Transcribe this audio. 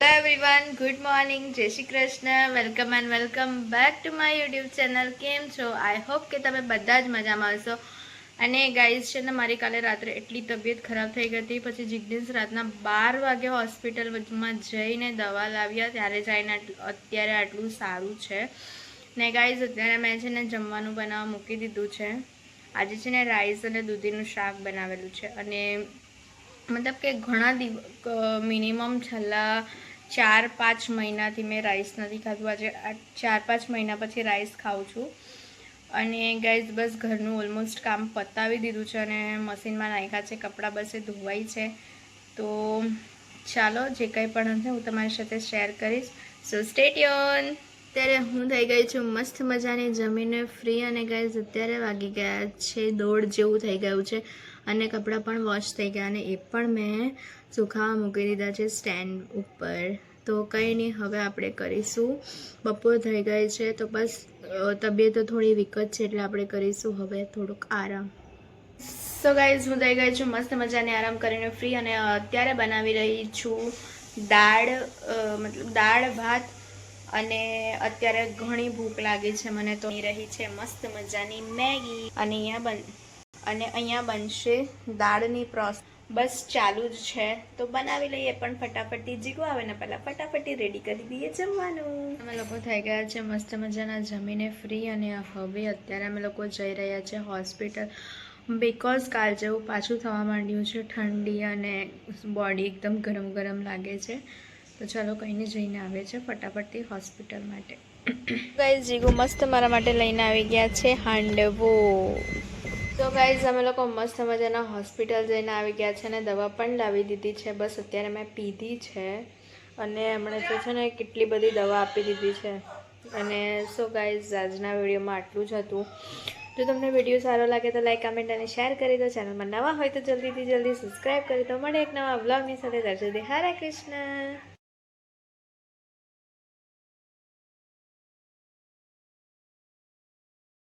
Everyone good morning જય Shri Krishna welcome and welcome back to my YouTube channel કેમ છો? I hope કે તમે બધા જ મજામાં હશો. અને ગાઈઝ છે ને, મારી કાલે રાત્રે એટલી તબિયત ખરાબ થઈ ગઈ હતી, પછી જિગ્નેશ રાતના બાર વાગે હોસ્પિટલમાં જઈને દવા લાવ્યા, ત્યારે જઈને અત્યારે આટલું સારું છે. ને ગાઈઝ અત્યારે મેં છે ને જમવાનું બનાવવા મૂકી દીધું છે. આજે છે ને રાઈસ અને દૂધીનું શાક બનાવેલું છે અને મતલબ કે ઘણા દિવ મિનિમમ છેલ્લા ચાર, પાંચ મહિનાથી મેં રાઈસ નથી ખાધું. આજે ચાર, પાંચ મહિના પછી રાઈસ ખાઉં છું. અને ગાઈઝ બસ ઘરનું ઓલમોસ્ટ કામ પતાવી દીધું છે અને મશીનમાં નાખ્યા છે, કપડાં બસે ધોવાઈ છે. તો ચાલો, જે કંઈ પણ હશે હું તમારી સાથે શેર કરીશ. સો સ્ટેટ્યોન અત્યારે હું થઈ ગઈ છું મસ્ત મજાની જમીને ફ્રી અને ગાઈઝ અત્યારે વાગી ગયા છે દોડ જેવું થઈ ગયું છે અને કપડાં પણ વોશ થઈ ગયા અને એ પણ મેં સુખાવા મૂકી દીધા છે સ્ટેન્ડ ઉપર. તો કંઈ નહીં, હવે આપણે કરીશું. બપોર થઈ ગઈ છે તો બસ તબિયત થોડી વિકટ છે એટલે આપણે કરીશું હવે થોડુંક આરામ. સો ગાઈઝ હું થઈ ગઈ છું મસ્ત મજાને આરામ કરીને ફ્રી અને અત્યારે બનાવી રહી છું દાળ મતલબ દાળ, ભાત અને અત્યારે ઘણી ભૂખ લાગી છે, મને તો રહી છે મસ્ત મજાની મેગી. અને અહીંયા બન, અને અહીંયા બનશે દાળની પ્રોસ, બસ ચાલુ જ છે. તો બનાવી લઈએ પણ ફટાફટથી જીગો આવે ને પહેલાં ફટાફટથી રેડી કરી દઈએ જમવાનું. અમે લોકો થઈ ગયા છે મસ્ત મજાના જમીને ફ્રી અને હવે અત્યારે અમે લોકો જઈ રહ્યા છે હોસ્પિટલ બિકોઝ કાલ જેવું પાછું થવા માંડ્યું છે ઠંડી અને બોડી એકદમ ગરમ ગરમ લાગે છે. તો ચાલો કહીને જઈને આવે છે ફટાફટથી હોસ્પિટલ માટે. ગાઈઝ જીગુ મસ્ત મારા માટે લઈને આવી ગયા છે હાંડવો. તો ગાઈઝ અમે લોકો મસ્ત મજાના હોસ્પિટલ જઈને આવી ગયા છે અને દવા પણ લાવી દીધી છે. બસ અત્યારે મેં પીધી છે અને એમણે તો છે ને કેટલી બધી દવા આપી દીધી છે. અને સો ગાઈઝ આજના વિડીયોમાં આટલું જ હતું. જો તમને વીડિયો સારો લાગે તો લાઈક કમેન્ટ અને શેર કરી દો. ચેનલમાં નવા હોય તો જલ્દીથી જલ્દી સબસ્ક્રાઈબ કરી દો. મળે એક નવા વ્લોગની સાથે. દર્શન હરે કૃષ્ણ.